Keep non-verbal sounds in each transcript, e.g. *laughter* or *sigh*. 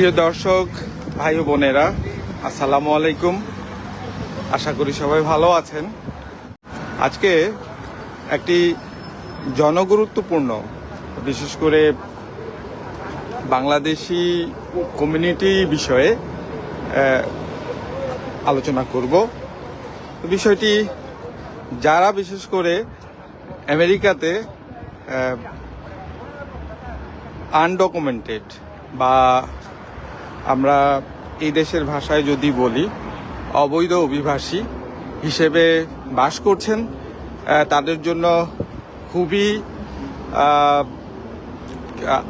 প্রিয় দর্শক, ভাই ও বোনেরা, আসসালামু আলাইকুম। আশা করি সবাই ভালো আছেন। আজকে একটি জনগুরুত্বপূর্ণ, বিশেষ করে বাংলাদেশি কমিউনিটি বিষয়ে আলোচনা করব। বিষয়টি যারা বিশেষ করে আমেরিকাতে আনডকুমেন্টেড বা আমরা এই দেশের ভাষায় যদি বলি, অবৈধ অভিবাসী হিসেবে বাস করছেন তাদের জন্য খুবই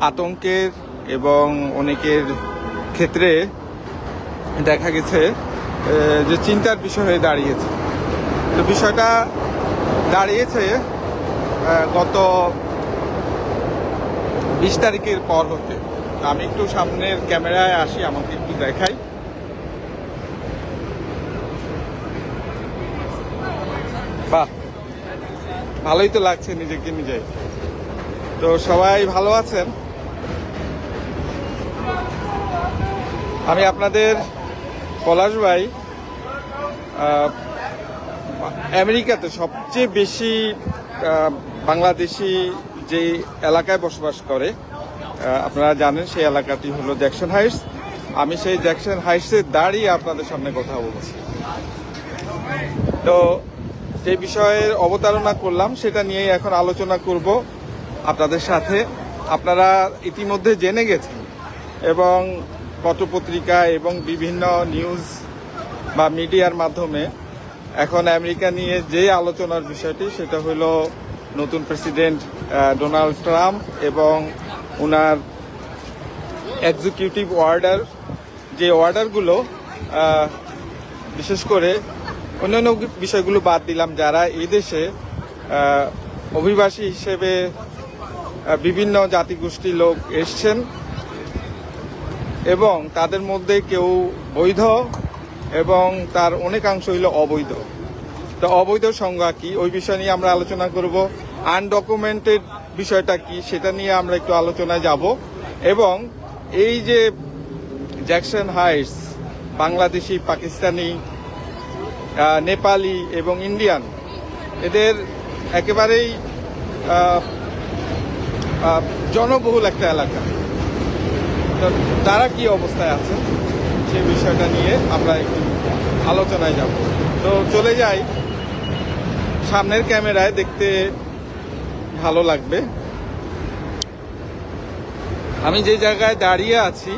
আতঙ্কের এবং অনেকের ক্ষেত্রে দেখা গেছে যে চিন্তার বিষয় হয়ে দাঁড়িয়েছে। তো বিষয়টা দাঁড়িয়েছে গত বিশ তারিখের পর হতে। আমি একটু সামনের ক্যামেরায় আসি, আমাকে একটু দেখাই। বাহ, ভালোই তো লাগছে নিজেকে নিজে। তো সবাই ভালো আছেন? আমি আপনাদের পলাশ ভাই আমেরিকাতে সবচেয়ে বেশি বাংলাদেশি যে এলাকায় বসবাস করে আপনারা জানেন সেই এলাকাটি হলো জ্যাকসন হাইটস। আমি সেই জ্যাকসন হাইটসে দাঁড়িয়ে আপনাদের সামনে কথা বলছি তো যে বিষয়ের অবতারণা করলাম, সেটা নিয়েই এখন আলোচনা করব আপনাদের সাথে। আপনারা ইতিমধ্যে জেনে গেছেন এবং পত্রপত্রিকা এবং বিভিন্ন নিউজ বা মিডিয়ার মাধ্যমে এখন আমেরিকা নিয়ে যে আলোচনার বিষয়টি, সেটা হলো নতুন প্রেসিডেন্ট ডোনাল্ড ট্রাম্প এবং ওনার এক্সিকিউটিভ অর্ডার যে অর্ডারগুলো বিশেষ করে অন্যান্য বিষয়গুলো বাদ দিলাম, যারা এই দেশে অভিবাসী হিসেবে বিভিন্ন জাতিগোষ্ঠীর লোক এসছেন এবং তাদের মধ্যে কেউ বৈধ এবং তার অনেকাংশ হইল অবৈধ। তো অবৈধ সংজ্ঞা কি? ওই বিষয় নিয়ে আমরা আলোচনা করব। আনডকুমেন্টেড বিষয়টা কি সেটা নিয়ে আমরা একটু আলোচনায় যাব। এবং এই যে জ্যাকসন হাইটস বাংলাদেশি, পাকিস্তানি নেপালি এবং ইন্ডিয়ান, এদের একেবারেই জনবহুল একটা এলাকা। তারা কি অবস্থায় আছে সেই বিষয়টা নিয়ে আমরা একটু আলোচনায় যাব। তো চলে যাই। সামনের ক্যামেরায় দেখতে ভালো লাগবে। আমি যে জায়গায় দাঁড়িয়ে আছি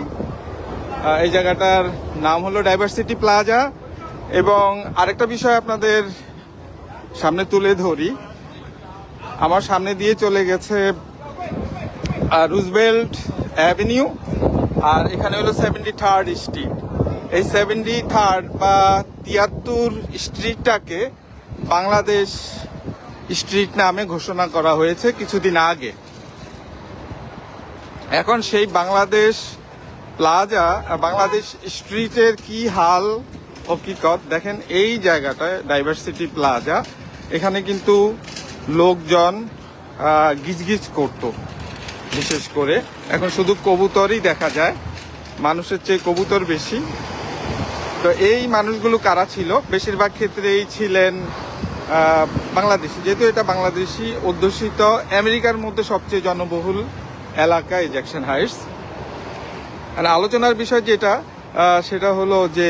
এই জায়গাটার নাম হলো ডাইভার্সিটি প্লাজা এবং আরেকটা বিষয় আপনাদের সামনে তুলে ধরি। আমার সামনে দিয়ে চলে গেছে রুজবেল্ট অ্যাভিনিউ আর এখানে হলো সেভেন্টি থার্ড স্ট্রিট এই সেভেন্টি থার্ড বা তিয়াত্তর স্ট্রিটটাকে বাংলাদেশ স্ট্রিট নামে ঘোষণা করা হয়েছে কিছুদিন আগে। এখন সেই বাংলাদেশ প্লাজা, বাংলাদেশ স্ট্রিটের কি হাল হকিকত দেখেন এই জায়গাটায় ডাইভার্সিটি প্লাজা এখানে কিন্তু লোকজন গিজগিজ করতো। বিশেষ করে এখন শুধু কবুতরই দেখা যায়, মানুষের চেয়ে কবুতর বেশি। তো এই মানুষগুলো কারা ছিল? বেশিরভাগ ক্ষেত্রেই ছিলেন বাংলাদেশি। যেহেতু এটা বাংলাদেশি, অধ্যুষিত, আমেরিকার মধ্যে সবচেয়ে জনবহুল এলাকা এই জ্যাকসন হাইটস। আর আলোচনার বিষয় যেটা সেটা হলো যে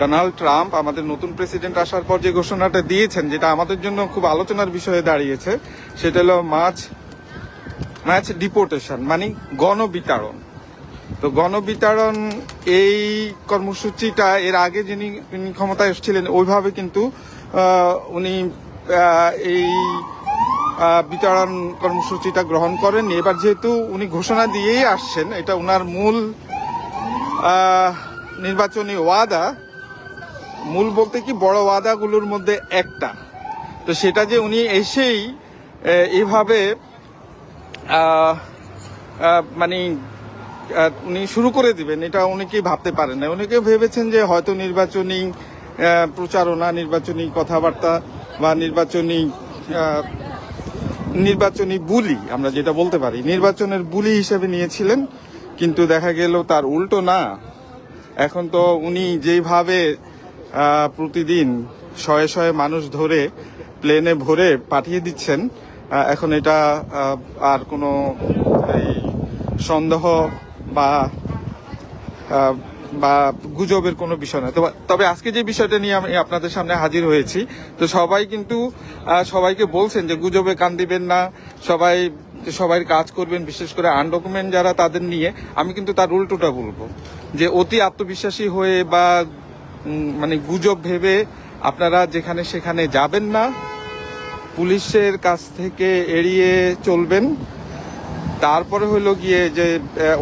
ডোনাল্ড ট্রাম্প, আমাদের নতুন প্রেসিডেন্ট আসার পর যে ঘোষণাটা দিয়েছেন, যেটা আমাদের জন্য খুব আলোচনার বিষয়ে দাঁড়িয়েছে, সেটা হলো মাছ ম্যাচ ডিপোর্টেশন মানে গণবিতাড়ন। তো গণবিতাড়ন এই কর্মসূচিটা এর আগে যিনি তিনি ক্ষমতায় এসেছিলেন ওইভাবে কিন্তু উনি এই বিতরণ কর্মসূচিটা গ্রহণ করেননি। এবার যেহেতু উনি ঘোষণা দিয়েই আসছেন এটা ওনার মূল নির্বাচনী ওয়াদা। মূল বলতে কি বড় ওয়াদাগুলোর মধ্যে একটা। তো সেটা যে উনি এসেই আহ, মানে উনি শুরু করে দিবেন, এটা অনেকেই ভাবতে পারেন না। অনেকে ভেবেছেন যে হয়তো নির্বাচনী প্রচারণা, নির্বাচনী কথাবার্তা বা নির্বাচনী নির্বাচনী বুলি, আমরা যেটা বলতে পারি, নির্বাচনের বুলি হিসেবে নিয়েছিলেন, কিন্তু দেখা গেল তার উল্টো না। এখন তো উনি যেভাবে প্রতিদিন শয়ে শয়ে মানুষ ধরে প্লেনে ভরে পাঠিয়ে দিচ্ছেন এখন এটা আর কোনো সন্দেহ বা বা গুজবের কোনো বিষয় না তবে- আজকে যে বিষয়টা নিয়ে আমি আপনাদের সামনে হাজির হয়েছি, তো সবাই কিন্তু সবাইকে বলছেন যে গুজবে কান দিবেন না, সবাই সবাই কাজ করবেন, বিশেষ করে আনডকুমেন্ট যারা তাদের নিয়ে, আমি কিন্তু তার উল্টোটা বলব। যে অতি আত্মবিশ্বাসী হয়ে বা মানে গুজব ভেবে আপনারা যেখানে সেখানে যাবেন না, পুলিশের কাছ থেকে এড়িয়ে চলবেন তারপরে হলো গিয়ে যে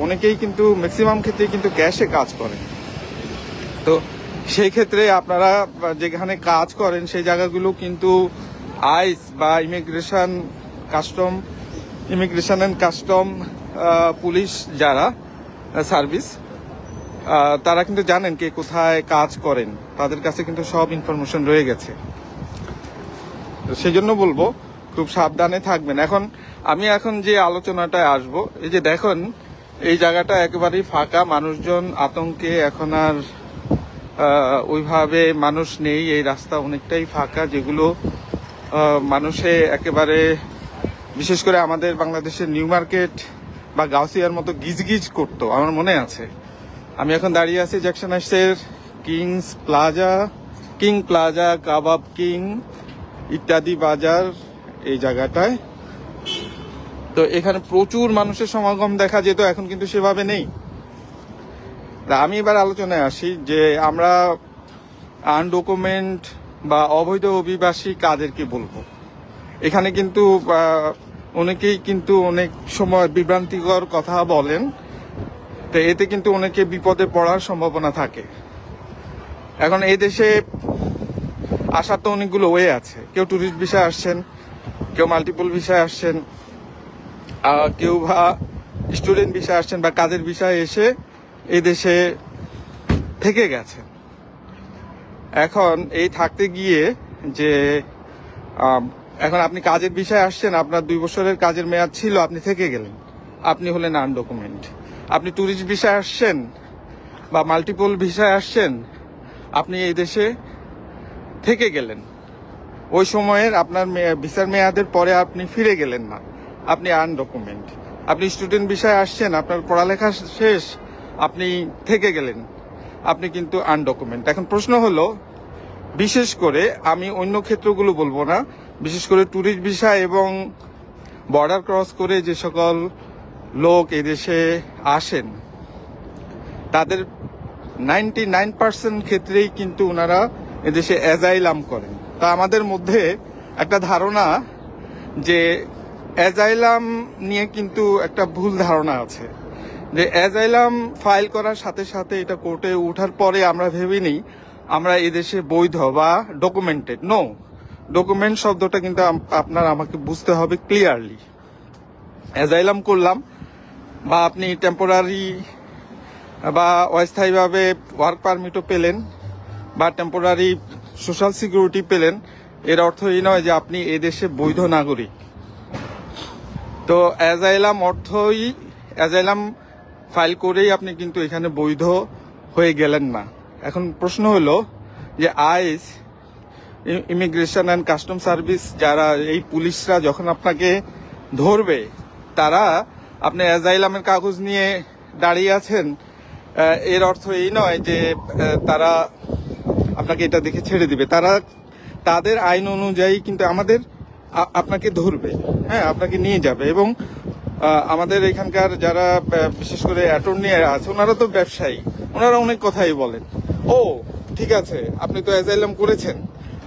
অনেকেই কিন্তু ম্যাক্সিমাম ক্ষেত্রে কিন্তু ক্যাশে কাজ করে। তো সেই ক্ষেত্রে আপনারা যেখানে কাজ করেন, সেই জায়গাগুলো কিন্তু আইস বা immigration custom immigration and custom police যারা সার্ভিস তারা কিন্তু জানেন কে কোথায় কাজ করেন। তাদের কাছে কিন্তু সব ইনফরমেশন রয়ে গেছে। সেই জন্য বলব খুব সাবধানে থাকবেন। এখন আমি এখন যে আলোচনাটায় আসব, এই যে দেখুন, এই জায়গাটা একেবারেই ফাঁকা, মানুষজন আতঙ্কে, এখন আর ওইভাবে মানুষ নেই, এই রাস্তা অনেকটাই ফাঁকা, যেগুলো মানুষে একেবারে, বিশেষ করে আমাদের বাংলাদেশের নিউ মার্কেট বা গাউসিয়ার মতো গিজগিজ করতো, আমার মনে আছে। আমি এখন দাঁড়িয়ে আছি Jackson হাইটসের Kings Plaza, King Plaza, Kabab King, ইত্যাদি বাজার এই জায়গাটায়। তো এখানে প্রচুর মানুষের সমাগম দেখা যেত, এখন কিন্তু সেভাবে নেই। আমি এবার আলোচনায় আসি যে আমরা আনডকুমেন্ট বা অবৈধ অভিবাসী কাদেরকে বলব? এখানে কিন্তু অনেকেই কিন্তু অনেক সময় বিভ্রান্তিকর কথা বলেন, তো এতে কিন্তু অনেকে বিপদে পড়ার সম্ভাবনা থাকে। এখন এই দেশে আসার তো অনেকগুলো ওয়ে আছে। কেউ ট্যুরিস্ট ভিসায় আসছেন কেউ মাল্টিপল ভিসায় আসছেন কেউ বা স্টুডেন্ট ভিসায় আসছেন বা কাজের ভিসায় এসে এই দেশে থেকে গেছেন। এখন এই থাকতে গিয়ে যে এখন আপনি কাজের বিষয়ে আসছেন, আপনার দুই বছরের কাজের মেয়াদ ছিল, আপনি থেকে গেলেন। আপনি হলেন আন ডকুমেন্ট আপনি ট্যুরিস্ট ভিসায় আসছেন বা মাল্টিপল ভিসায় আসছেন, আপনি এই দেশে থেকে গেলেন। ওই সময়ের আপনার ভিসার মেয়াদের পরে আপনি ফিরে গেলেন না। আপনি আন ডকুমেন্ট আপনি স্টুডেন্ট বিষয়ে আসছেন, আপনার পড়ালেখা শেষ, আপনি থেকে গেলেন। আপনি কিন্তু আন ডকুমেন্ট এখন প্রশ্ন হলো, বিশেষ করে আমি অন্য ক্ষেত্রগুলো বলব না, বিশেষ করে ট্যুরিস্ট ভিসা এবং বর্ডার ক্রস করে যে সকল লোক এদেশে আসেন, তাদের নাইনটি নাইন পার্সেন্ট ক্ষেত্রেই কিন্তু ওনারা এদেশে অ্যাজাইলাম করেন। তা আমাদের মধ্যে একটা ধারণা যে অ্যাজাইলাম নিয়ে কিন্তু একটা ভুল ধারণা আছে। যে অ্যাজাইলাম ফাইল করার সাথে সাথে এটা কোর্টে ওঠার পরে আমরা ভেবে নিই, আমরা এদেশে বৈধ বা ডকুমেন্টেড নো ডকুমেন্ট শব্দটা কিন্তু আপনার আমাকে বুঝতে হবে ক্লিয়ারলি অ্যাজাইলাম করলাম বা আপনি টেম্পোরারি বা অস্থায়ীভাবে ওয়ার্ক পারমিটও পেলেন বা টেম্পোরারি সোশ্যাল সিকিউরিটি পেলেন, এর অর্থ এই নয় যে আপনি এদেশে বৈধ নাগরিক। তো অ্যাজাইলাম অর্থই অ্যাজাইলাম ফাইল করেই আপনি কিন্তু এখানে বৈধ হয়ে গেলেন না। এখন প্রশ্ন হলো যে ICE immigration and custom service যারা, এই পুলিশরা যখন আপনাকে ধরবে, তারা আপনি অ্যাজাইলামের কাগজ নিয়ে দাঁড়িয়ে আছেন এর অর্থ এই নয় যে তারা আপনাকে এটা দেখে ছেড়ে দিবে। তারা তাদের আইন অনুযায়ী কিন্তু আমাদের আপনাকে ধরবে হ্যাঁ আপনাকে নিয়ে যাবে এবং আমাদের এখানকার যারা বিশেষ করে অ্যাটর্নি আছে, ওনারা তো ব্যবসায়ী, ওনারা অনেক কথাই বলেন। ও, ঠিক আছে, আপনি তো অ্যাজাইলাম করেছেন,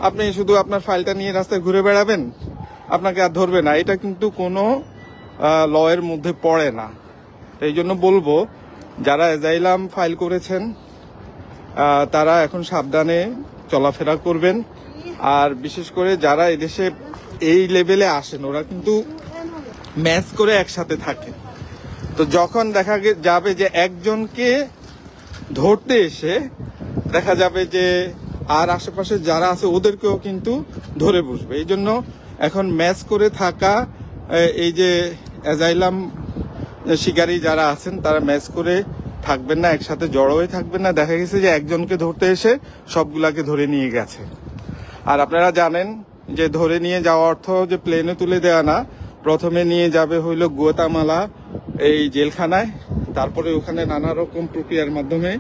আপনি শুধু আপনার ফাইলটা নিয়ে রাস্তায় ঘুরে বেড়াবেন? আপনাকে আর ধরবে না, এটা কিন্তু কোনো ল এর মধ্যে পড়ে না। এই জন্য বলব, যারা অ্যাজাইলাম ফাইল করেছেন তারা এখন সাবধানে চলাফেরা করবেন। আর বিশেষ করে যারা এদেশে এই লেভেলে আসেন, ওরা কিন্তু ম্যাচ করে একসাথে থাকে তো যখন দেখা যাবে যে একজনকে ধরতে এসে দেখা যাবে যে আর আশেপাশে যারা আছে, ওদেরকেও কিন্তু ধরে বসবে। এই জন্য এখন ম্যাচ করে থাকা এই যে অ্যাজাইলাম শিকারী যারা আছেন, তারা ম্যাচ করে থাকবেন না, একসাথে জড়ো হয়ে থাকবেন না। দেখা গেছে যে একজনকে ধরতে এসে সবগুলাকে ধরে নিয়ে গেছে। আর আপনারা জানেন যে ধরে নিয়ে যাওয়া অর্থ যে প্লেনে তুলে দেওয়া না, প্রথমে নিয়ে যাবে হইল গুয়াতামালা, এই জেলখানায়। তারপরে ওখানে নানা রকম প্রক্রিয়ার মাধ্যমে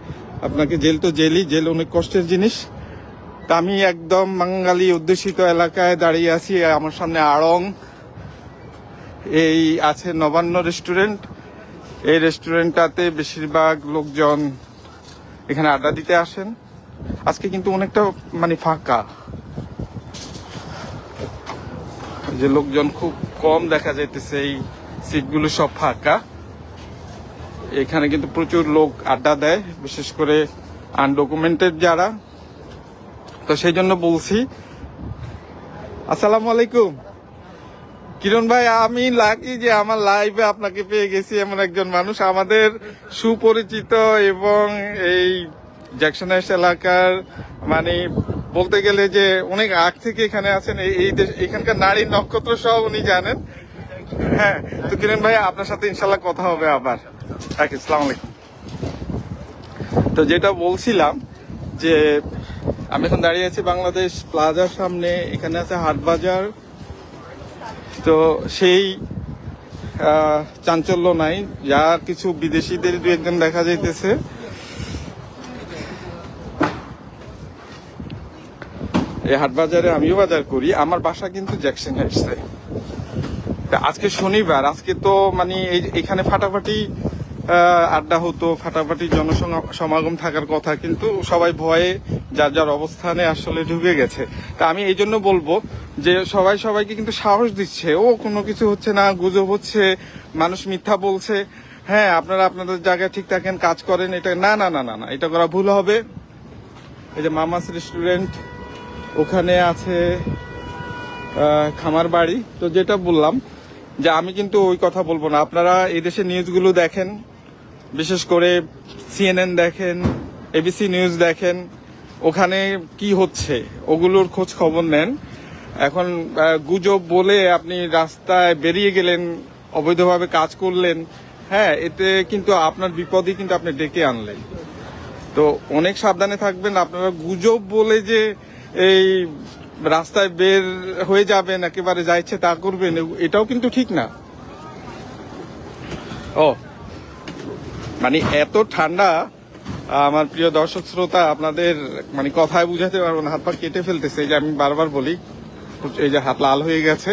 আপনাকে জেল তো জেলই, জেল অনেক কষ্টের জিনিস। তা আমি একদম বাঙালি অধ্যুষিত এলাকায় দাঁড়িয়ে আছি, আমার সামনে আড়ং। এই আছে নবান্ন রেস্টুরেন্ট এই রেস্টুরেন্টটাতে বেশিরভাগ লোকজন এখানে আড্ডা দিতে আসেন। আজকে কিন্তু অনেকটা মানে ফাঁকা। যে লোকজন খুব কম দেখা যাইতেছে, এই সিটগুলো সব ফাঁকা। এখানে কিন্তু প্রচুর লোক আড্ডা দেয়, বিশেষ করে আনডকুমেন্টেড যারা। তো সেই জন্য বলছি, আসসালামু আলাইকুম। কিরণ ভাই, আমি লাকি যে আমার লাইভে আপনাকে পেয়ে গেছি এমন একজন মানুষ। আমাদের সুপরিচিত এবং এই জ্যাকসন এলাকার মানে বলতে গেলে যে অনেক আগ থেকে এখানে আছেন, এই দেশ এখানকার নারী নক্ষত্র সব উনি জানেন। হ্যাঁ তো কিরণ ভাই, আপনার সাথে ইনশাল্লাহ কথা হবে আবার। ওকে সালাম আলাইকুম। তো যেটা বলছিলাম যে, আমি এখন দাঁড়িয়ে আছি বাংলাদেশ প্লাজার সামনে, এখানে আছে হাট বাজার। তো সেই চাঞ্চল্য নাই। যা কিছু বিদেশিদের দু একজন দেখা যাইতেছে। এই হাট বাজারে আমিও বাজার করি, আমার বাসা কিন্তু জ্যাকসন হাইটসে আজকে শনিবার, আজকে তো মানে এখানে ফাটাফাটি আড্ডা হতো, ফাটাফাটি জনসমাগম থাকার কথা, কিন্তু সবাই ভয়ে যার যার অবস্থানে আসলে ঢুকে গেছে। তা আমি এই জন্য বলব যে সবাই সবাইকে কিন্তু সাহস দিচ্ছে। ও কোনো কিছু হচ্ছে না, গুজব হচ্ছে, মানুষ মিথ্যা বলছে। হ্যাঁ আপনারা আপনাদের জায়গায় ঠিক থাকেন, কাজ করেন, এটা না না না না না, এটা করা ভুল হবে। এই যে মামাস রেস্টুরেন্ট, ওখানে আছে খামার বাড়ি। তো যেটা বললাম যে আমি কিন্তু ওই কথা বলব না। আপনারা এই দেশের নিউজগুলো দেখেন, বিশেষ করে সিএনএন দেখেন এবিসি নিউজ দেখেন ওখানে কি হচ্ছে? ওগুলোর খোঁজ খবর নেন। এখন গুজব বলে আপনি রাস্তায় বেরিয়ে গেলেন, অবৈধভাবে কাজ করলেন। হ্যাঁ এতে কিন্তু আপনার বিপদই কিন্তু আপনি ডেকে আনলেন। তো অনেক সাবধানে থাকবেন। আপনারা গুজব বলে যে এই রাস্তায় বের হয়ে যাবেন, একেবারে যা ইচ্ছে তা করবেন এটাও কিন্তু ঠিক না। ও মানে এত ঠান্ডা আমার প্রিয় দর্শক শ্রোতা, আপনাদের মানে কথায় বুঝাতে পারব না, হাত পা কেটে ফেলতেছে, এই যে আমি বারবার বলি, এই যে হাত লাল হয়ে গেছে।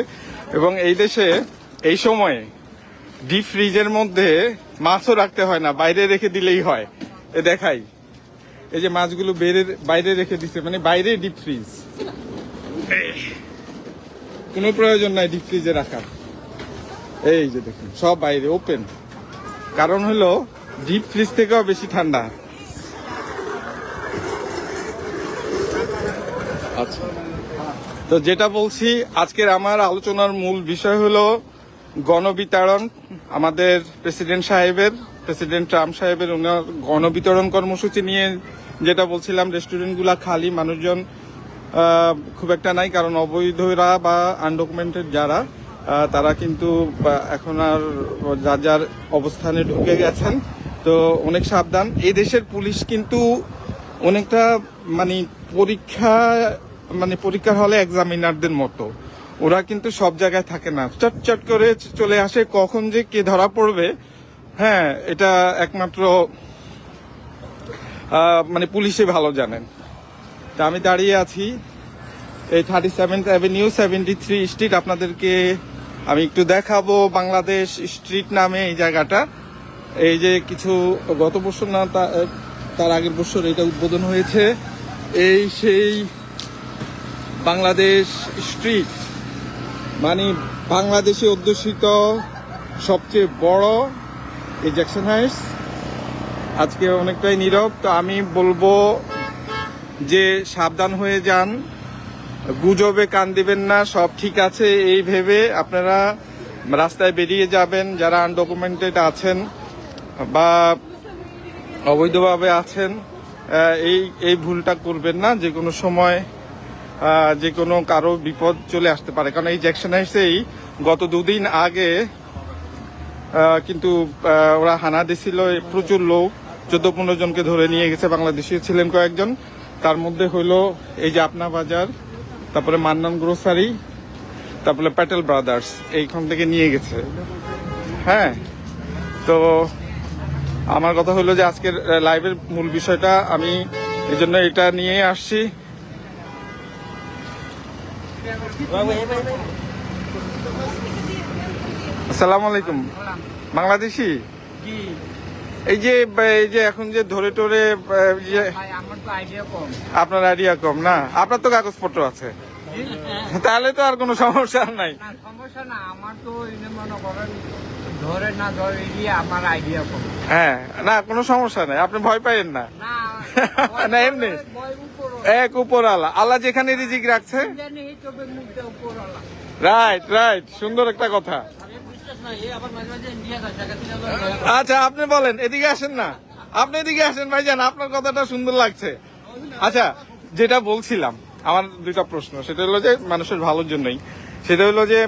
এবং এই দেশে, এই সময়ে ডিপ ফ্রিজের মধ্যে মাছও রাখতে হয় না, বাইরে রেখে দিলেই হয়। এ দেখাই, এই যে মাছগুলো বেড়ে, বাইরে রেখে দিচ্ছে মানে বাইরে ডিপ ফ্রিজ কোনো প্রয়োজন নাই ডিপ ফ্রিজে রাখার। এই যে দেখুন, সব বাইরে ওপেন কারণ হলো ডিপ ফ্রিজ থেকেও বেশি ঠান্ডা। আচ্ছা। তো যেটা বলছি, আজকের আমার আলোচনার মূল বিষয় হলো গণবিতরণ। আমাদের প্রেসিডেন্ট সাহেবের, প্রেসিডেন্ট ট্রাম্প সাহেবের ওনার গণবিতরণ কর্মসূচি নিয়ে যেটা বলছিলাম, রেস্টুরেন্টগুলা খালি, মানুষজন খুব একটা নাই, কারণ অবৈধরা বা আনডকুমেন্টেড যারা তারা কিন্তু এখন আর যার যার অবস্থানে ঢুকে গেছেন। তো অনেক সাবধান। এই দেশের পুলিশ কিন্তু অনেকটা মানে পরীক্ষা মানে পরীক্ষার হলে এক্সামিনারদের মতো। ওরা কিন্তু সব জায়গায় থাকে না। চট চট করে চলে আসে কখন যে কে ধরা পড়বে। হ্যাঁ এটা একমাত্র মানে পুলিশে ভালো জানেন। তা আমি দাঁড়িয়ে আছি এই thirty seventh avenue seventy three street আপনাদেরকে আমি একটু দেখাবো বাংলাদেশ স্ট্রিট নামে এই জায়গাটা। এই যে কিছু, গত বছর না তার আগের বছর এটা উদ্বোধন হয়েছে। এই সেই বাংলাদেশ স্ট্রিট মানে বাংলাদেশে অধ্যুষিত সবচেয়ে বড় এই জ্যাকসন হাইটস আজকে অনেকটাই নীরব, তো আমি বলব যে সাবধান হয়ে যান। গুজবে কান দিবেন না, সব ঠিক আছে এই ভেবে আপনারা রাস্তায় বেরিয়ে যাবেন, যারা আনডকুমেন্টেড আছেন বা অবৈধভাবে আছেন এই এই ভুলটা করবেন না যে কোনো সময় যে কোনো কারও বিপদ চলে আসতে পারে। কারণ এই জ্যাকশন হাইটসেই গত দুদিন আগে কিন্তু ওরা হানা দিছিল প্রচুর লোক, চোদ্দ পনেরো জনকে ধরে নিয়ে গেছে, বাংলাদেশি ছিলেন কয়েকজন। তার মধ্যে হইল এই যে আপনা বাজার, তারপরে মান্নান গ্রোসারি তারপরে প্যাটেল ব্রাদার্স এইখান থেকে নিয়ে গেছে। হ্যাঁ তো আমার কথা হলো যে আজকের লাইভের মূল বিষয়টা আমি এই জন্য এটা নিয়ে আসছি। আসসালামু আলাইকুম। বাংলাদেশি? এই যে এই যে এখন যে ধরে টরে আপনার আইডিয়া কম না? আপনার তো কাগজপত্র আছে। তাহলে তো আর কোনো সমস্যা নাই। সমস্যা না আমার তো মনে করেন ধরে না ধরে আমার আইডিয়া কম। হ্যাঁ না কোনো সমস্যা নাই আপনি ভয় পাইেন না। না, *laughs* এমনি। এক উপর আল্লাহ আল্লাহ যেখানে রিজিক রাখছে। রাইট রাইট সুন্দর একটা কথা। আচ্ছা আপনি বলেন, এদিকে আসেন না। আপনি এদিকে আসেন ভাই ভাইজান, আপনার কথাটা সুন্দর লাগছে। আচ্ছা যেটা বলছিলাম, আমার দুইটা প্রশ্ন। সেটা হলো যে, মানুষের ভালোর জন্যই। সেটা হলো যে,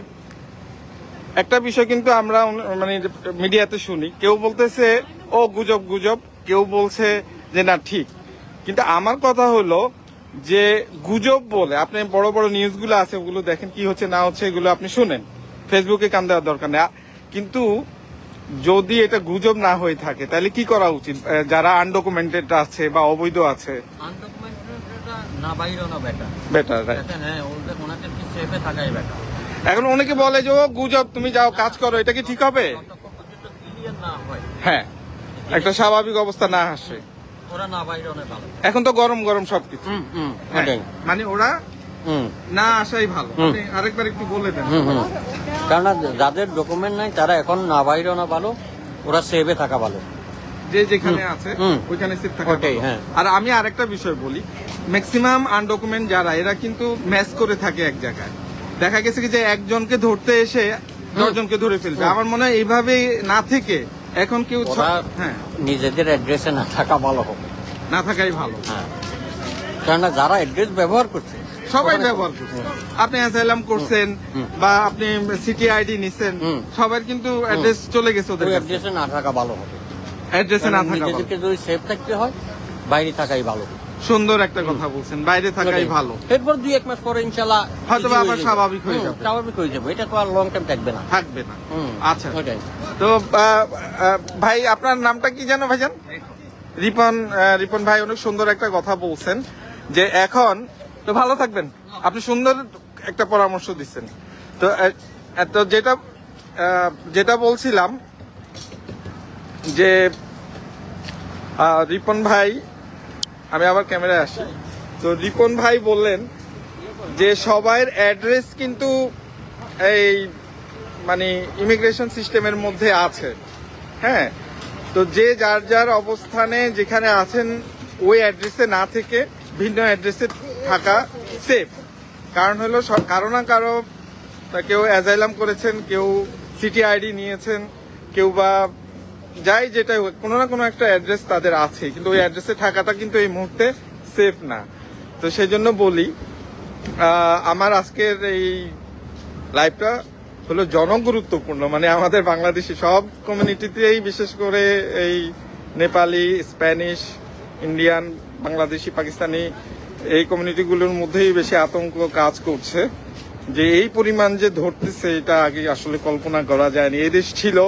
একটা বিষয় কিন্তু আমরা মানে মিডিয়াতে শুনি। কেউ বলতেছে, ও গুজব গুজব। কেউ বলছে যে, না, ঠিক। কিন্তু আমার কথা হলো যে গুজব বলে আপনি বড় বড় নিউজগুলো আছে ওগুলো দেখেন কি হচ্ছে না হচ্ছে এগুলো আপনি শুনেন। ফেসবুকে কান দেওয়ার দরকার নেই। কিন্তু যদি এটা গুজব না হয়ে থাকে তাহলে কি করা উচিত? যারা আনডকুমেন্টেড আছে বা অবৈধ আছে। বেটার হ্যাঁ এখন অনেকে বলে যে ও গুজব তুমি যাও কাজ করো এটা কি ঠিক হবে? হ্যাঁ একটা স্বাভাবিক অবস্থা না আসে। ওরা না বাইরেও না ভালো। এখন তো গরম গরম সবকিছু। হ্যাঁ, মানে ওরা না আসাই ভালো। আরেকবার একটু বলে দেন। হুম যাদের ডকুমেন্ট নাই তারা এখন না বাইরেও না ভালো ওরা সেভে থাকা ভালো। যে যেখানে আছে ওইখানে সিট থাকা ভালো। হ্যাঁ। আর আমি আরেকটা বিষয় বলি ম্যাক্সিমাম আনডকুমেন্ট যারা এরা কিন্তু ম্যাচ করে থাকে এক জায়গায়। দেখা গেছে কি যে একজনকে ধরতে এসে দশজনকে ধরে ফেলবে। আমার মনে হয় এইভাবে না থেকে এখন কেউ হ্যাঁ। নিজেদের অ্যাড্রেসে না থাকা ভালো হবে। না থাকাই ভালো। হ্যাঁ। কেননা যারা অ্যাড্রেস ব্যবহার করছে সবাই ব্যবহার করছে। আপনি অ্যাসাইলাম করছেন বা আপনি সিটি আইডি নিছেন। সবার কিন্তু অ্যাড্রেস চলে গেছে ওদের অ্যাড্রেসে না থাকা ভালো হবে। অ্যাড্রেসে না থাকা নিজেদেরকে যদি সেফ থাকতে হয় বাইরে থাকাই ভালো সুন্দর একটা কথা বলছেন বাইরে থাকাই ভালো। এরপর দুই এক মাস পরে ইনশাল্লাহ হয়তো আবার স্বাভাবিক হয়ে যাবে। স্বাভাবিক হয়ে যাবে। এটা তো আর লং টাইম থাকবে না। থাকবে না। আচ্ছা। তো ভাই আপনার নামটা কি জানো ভাইজান? রিপন রিপন ভাই অনেক সুন্দর একটা কথা বলছেন যে এখন তো ভালো থাকবেন। আপনি সুন্দর একটা পরামর্শ দিচ্ছেন। তো তো যেটা যেটা বলছিলাম যে রিপন ভাই আমি আবার ক্যামেরায় আসি। তো রিপন ভাই বললেন যে সবাইয়ের অ্যাড্রেস কিন্তু এই মানে ইমিগ্রেশন সিস্টেমের মধ্যে আছে। হ্যাঁ? তো যে যার যার অবস্থানে যেখানে আছেন, ওই অ্যাড্রেসে না থেকে ভিন্ন অ্যাড্রেসে থাকা সেফ কারণ হলো কারও না কারও কেউ অ্যাজাইলাম করেছেন, কেউ সিটি আইডি নিয়েছেন, কেউ বা যাই যেটা কোনো না কোনো একটা অ্যাড্রেস তাদের আছে, কিন্তু ওই অ্যাড্রেসে থাকাটা কিন্তু এই মুহূর্তে সেফ না। তো সেই জন্য বলি আমার আজকের এই লাইভটা হলো জনগুরুত্বপূর্ণ মানে আমাদের বাংলাদেশি সব কমিউনিটিতেই বিশেষ করে এই নেপালি, স্প্যানিশ, ইন্ডিয়ান, বাংলাদেশি, পাকিস্তানি এই কমিউনিটিগুলোর মধ্যেই বেশি আতঙ্ক কাজ করছে। যে এই পরিমাণ যে ধরতেছে, এটা আগে আসলে কল্পনা করা যায়নি। এই দেশ ছিল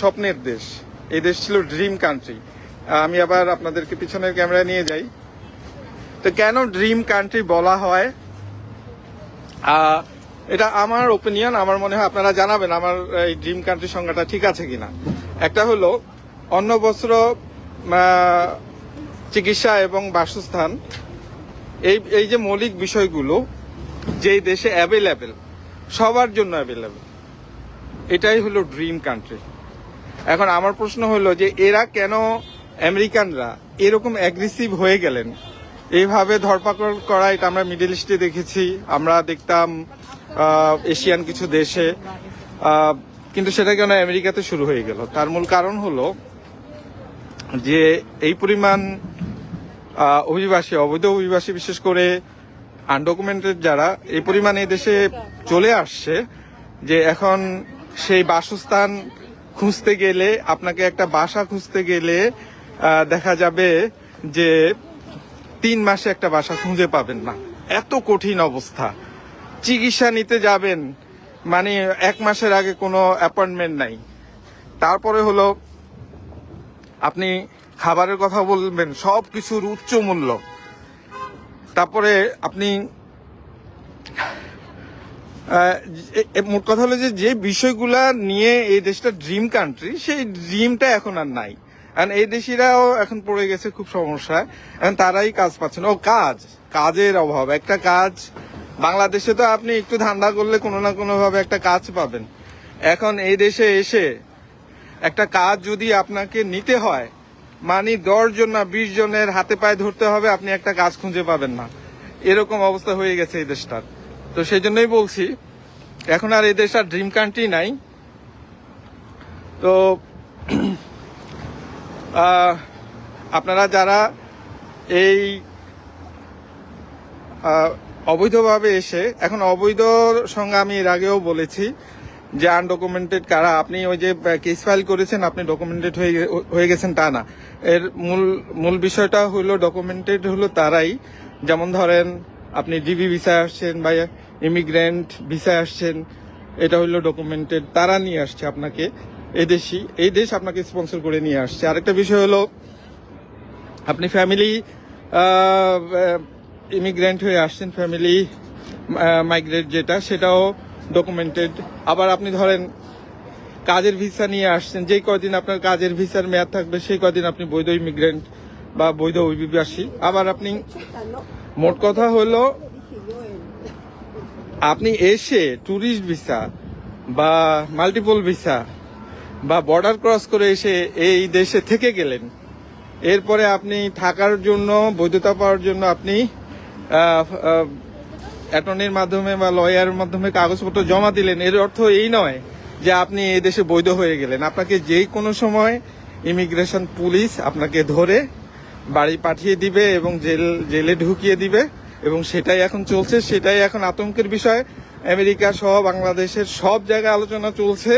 স্বপ্নের দেশ। এই দেশ ছিল ড্রিম কান্ট্রি আমি আবার আপনাদেরকে পিছনের ক্যামেরা নিয়ে যাই। তো কেন ড্রিম কান্ট্রি বলা হয়? এটা আমার ওপিনিয়ন আমার মনে হয় আপনারা জানাবেন আমার এই ড্রিম কান্ট্রি সংজ্ঞাটা ঠিক আছে কিনা। একটা হলো অন্ন বস্ত্র চিকিৎসা এবং বাসস্থান, এই এই যে মৌলিক বিষয়গুলো, যেই দেশে অ্যাভেলেবেল সবার জন্য অ্যাভেলেবেল এটাই হলো ড্রিম কান্ট্রি এখন আমার প্রশ্ন হলো যে এরা কেন আমেরিকানরা এরকম অ্যাগ্রেসিভ হয়ে গেলেন? এইভাবে ধরপাকড় করা, এটা আমরা মিডল ইস্টে দেখেছি, আমরা দেখতাম এশিয়ান কিছু দেশে কিন্তু সেটা কেন আমেরিকাতে শুরু হয়ে গেল? তার মূল কারণ হলো যে এই পরিমাণ অভিবাসী, অবৈধ অভিবাসী বিশেষ করে আনডকুমেন্টেড যারা, এই পরিমাণ দেশে চলে আসছে যে এখন সেই বাসস্থান খুঁজতে গেলে, আপনাকে একটা বাসা খুঁজতে গেলে দেখা যাবে যে তিন মাসে একটা বাসা খুঁজে পাবেন না। এত কঠিন অবস্থা। চিকিৎসা নিতে যাবেন মানে এক মাসের আগে কোনো অ্যাপয়েন্টমেন্ট নাই। তারপরে হলো, আপনি খাবারের কথা বলবেন সব কিছুর উচ্চ মূল্য। তারপরে আপনি মোট কথা হলো যে যে বিষয়গুলা নিয়ে এই দেশটা ড্রিম কান্ট্রি সেই ড্রিমটা এখন আর নাই। কারণ এই দেশিরাও এখন পড়ে গেছে খুব সমস্যায়। এখন তারাই কাজ পাচ্ছেন ও, কাজ। কাজের অভাব। একটা কাজ, বাংলাদেশে তো আপনি একটু ধান্দা করলে কোনো না কোনো ভাবে একটা কাজ পাবেন। এখন এই দেশে এসে একটা কাজ যদি আপনাকে নিতে হয় মানে দশ জন না বিশ জনের হাতে পায়ে ধরতে হবে, আপনি একটা কাজ খুঁজে পাবেন না। এরকম অবস্থা হয়ে গেছে এই দেশটার। তো সেই জন্যই বলছি, এখন আর এই দেশ আর ড্রিম কান্ট্রি নাই। তো *clears throat* আপনারা যারা এই অবৈধভাবে এসে, এখন অবৈধর সঙ্গে আমি এর আগেও বলেছি যে আনডকুমেন্টেড কারা, আপনি ওই যে কেস ফাইল করেছেন, আপনি ডকুমেন্টেড হয়ে হয়ে গেছেন তা না। এর মূল মূল বিষয়টা হলো ডকুমেন্টেড হলো তারাই। যেমন ধরেন, আপনি ডিবি ভিসায় আসছেন বা ইমিগ্রেন্ট ভিসায় আসছেন এটা হলো ডকুমেন্টেড তারা নিয়ে আসছে আপনাকে এই দেশই এই দেশ আপনাকে স্পন্সর করে নিয়ে আসছে। আরেকটা বিষয় হলো আপনি ফ্যামিলি ইমিগ্রেন্ট হয়ে আসছেন ফ্যামিলি মাইগ্রেট যেটা সেটাও ডকুমেন্টেড আবার আপনি ধরেন কাজের ভিসা নিয়ে আসছেন যেই কদিন আপনার কাজের ভিসার মেয়াদ থাকবে সেই কদিন আপনি বৈধ ইমিগ্রেন্ট বা বৈধ অভিবাসী। আবার আপনি মোট কথা হলো আপনি এসে ট্যুরিস্ট ভিসা বা মাল্টিপল ভিসা বা বর্ডার ক্রস করে এসে এই দেশে থেকে গেলেন। এরপরে আপনি থাকার জন্য, বৈধতা পাওয়ার জন্য আপনি অ্যাটর্নির মাধ্যমে বা লয়ারের মাধ্যমে কাগজপত্র জমা দিলেন। এর অর্থ এই নয় যে আপনি এই দেশে বৈধ হয়ে গেলেন। আপনাকে যে কোনো সময় ইমিগ্রেশন পুলিশ আপনাকে ধরে বাড়ি পাঠিয়ে দিবে এবং জেল, জেলে ঢুকিয়ে দিবে। এবং সেটাই এখন চলছে, সেটাই এখন আতঙ্কের বিষয়। আমেরিকা সহ বাংলাদেশের সব জায়গায় আলোচনা চলছে,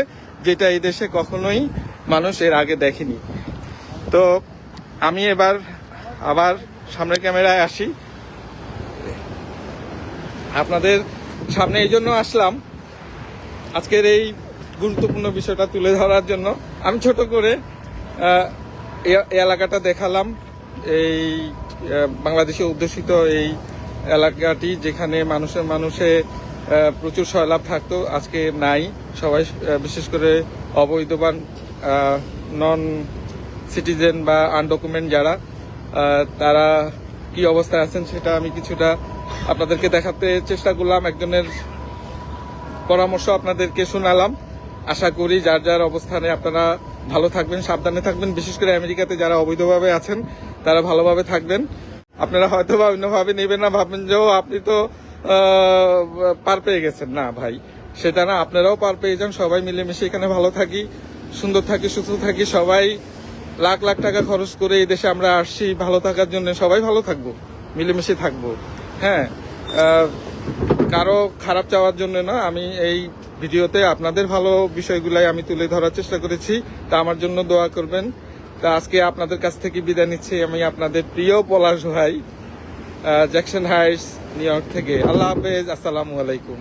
যেটা এই দেশে কখনোই মানুষ এর আগে দেখেনি। তো আমি এবার আবার সামনের ক্যামেরায় আসি। আপনাদের সামনে এই জন্য আসলাম। আজকের এই গুরুত্বপূর্ণ বিষয়টা তুলে ধরার জন্য আমি ছোট করে এলাকাটা দেখালাম। এই বাংলাদেশে অধ্যুষিত এই এলাকাটি যেখানে মানুষের মানুষে প্রচুর সয়লাভ থাকতো, আজকে নাই। সবাই বিশেষ করে অবৈধবান নন সিটিজেন বা আনডকুমেন্ট যারা তারা কি অবস্থায় আছেন সেটা আমি কিছুটা আপনাদেরকে দেখাতে চেষ্টা করলাম। একজনের পরামর্শ আপনাদেরকে শোনালাম। আশা করি যার যার অবস্থানে আপনারা ভালো থাকবেন, সাবধানে থাকবেন। বিশেষ করে আমেরিকাতে যারা অবৈধভাবে আছেন, তারা ভালোভাবে থাকবেন। আপনারা হয়তো বা অন্যভাবে নেবেন না ভাবেন যে আপনি তো পার পেয়ে গেছেন। না, ভাই, সেটা না, আপনারাও পার পেয়ে যান, সবাই মিলেমিশে এখানে ভালো থাকি, সুন্দর থাকি, সুস্থ থাকি, সবাই লাখ লাখ টাকা খরচ করে এই দেশে আমরা আসছি, ভালো থাকার জন্য সবাই ভালো থাকব, মিলেমিশে থাকব হ্যাঁ। কারও খারাপ চাওয়ার জন্য না, আমি এই ভিডিওতে আপনাদের ভালো বিষয়গুলাই আমি তুলে ধরার চেষ্টা করেছি, তা আমার জন্য দোয়া করবেন। আজকে আপনাদের কাছ থেকে বিদায় নিচ্ছি। আমি আপনাদের প্রিয় পলাশ ভাই জ্যাকসন হাইটস, নিউ ইয়র্ক থেকে। আল্লাহ হাফেজ, আসসালামু আলাইকুম।